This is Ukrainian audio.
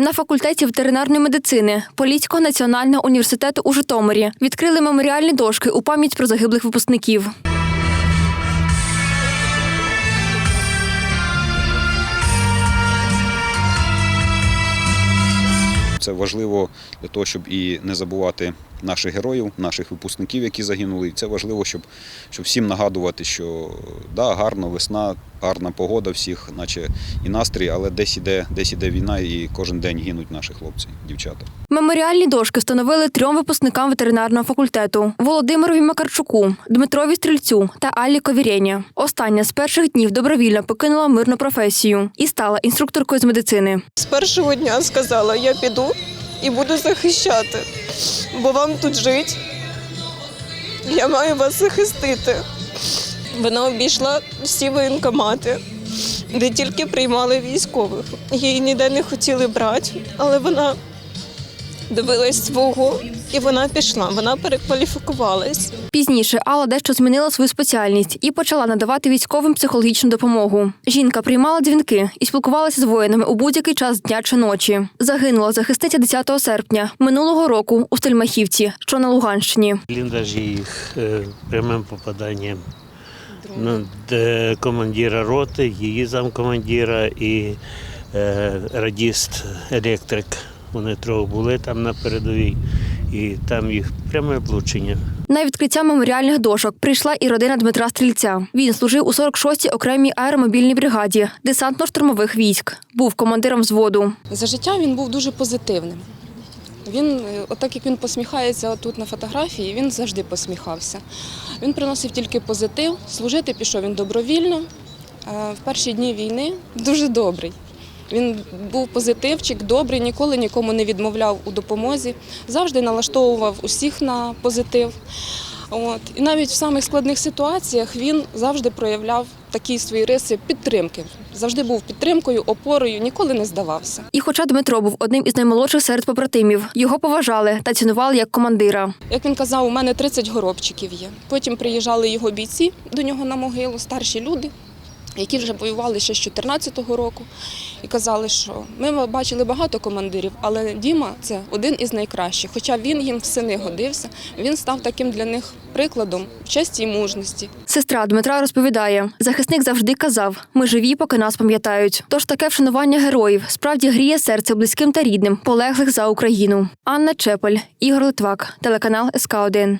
На факультеті ветеринарної медицини Поліцького національного університету у Житомирі відкрили меморіальні дошки у пам'ять про загиблих випускників. Це важливо для того, щоб і не забувати наших героїв, наших випускників, які загинули. І це важливо, щоб, щоб всім нагадувати, що да, гарна весна, гарна погода всіх, наче і настрій, але десь іде, десь іде війна, і кожен день гинуть наші хлопці, дівчата. Меморіальні дошки встановили трьом випускникам ветеринарного факультету: Володимирові Макарчуку, Дмитрові Стрільцю та Аллі Ковірєні. Остання з перших днів добровільно покинула мирну професію і стала інструкторкою з медицини. З першого дня сказала, я піду і буду захищати, бо вам тут жити. Я маю вас захистити. Вона обійшла всі воєнкомати, де тільки приймали військових. Її ніде не хотіли брати, але вона дивилась свого і вона пішла. Вона перекваліфікувалась. Пізніше Алла дещо змінила свою спеціальність і почала надавати військовим психологічну допомогу. Жінка приймала дзвінки і спілкувалася з воїнами у будь-який час дня чи ночі. Загинула захисниця 10 серпня минулого року у Стельмахівці, що на Луганщині. Бліндаж їх е, прямим попаданням ну, де командира роти, її замкомандира і е, радіст, електрик. Вони трьох були там на передовій, і там їх пряме влучення. На відкриття меморіальних дошок прийшла і родина Дмитра Стрільця. Він служив у 46-й окремій аеромобільній бригаді десантно-штурмових військ. Був командиром взводу. За життя він був дуже позитивним. Він, е, отак як він посміхається тут на фотографії, він завжди посміхався. Він приносив тільки позитив, служити пішов він добровільно. В перші дні війни дуже добрий. Він був позитивчик, добрий, ніколи нікому не відмовляв у допомозі, завжди налаштовував усіх на позитив. От. І навіть в самих складних ситуаціях він завжди проявляв такі свої риси підтримки. Завжди був підтримкою, опорою, ніколи не здавався. І хоча Дмитро був одним із наймолодших серед побратимів, його поважали та цінували як командира. Як він казав, у мене 30 горобчиків є. Потім приїжджали його бійці до нього на могилу, старші люди, які вже воювали ще з 14-го року, і казали, що ми бачили багато командирів, але Діма це один із найкращих. Хоча він їм в сини годився, він став таким для них прикладом честі і мужності. Сестра Дмитра розповідає, захисник завжди казав: ми живі, поки нас пам'ятають. Тож таке вшанування героїв справді гріє серце близьким та рідним, полеглих за Україну. Анна Чепель, Ігор Литвак, телеканал СК 1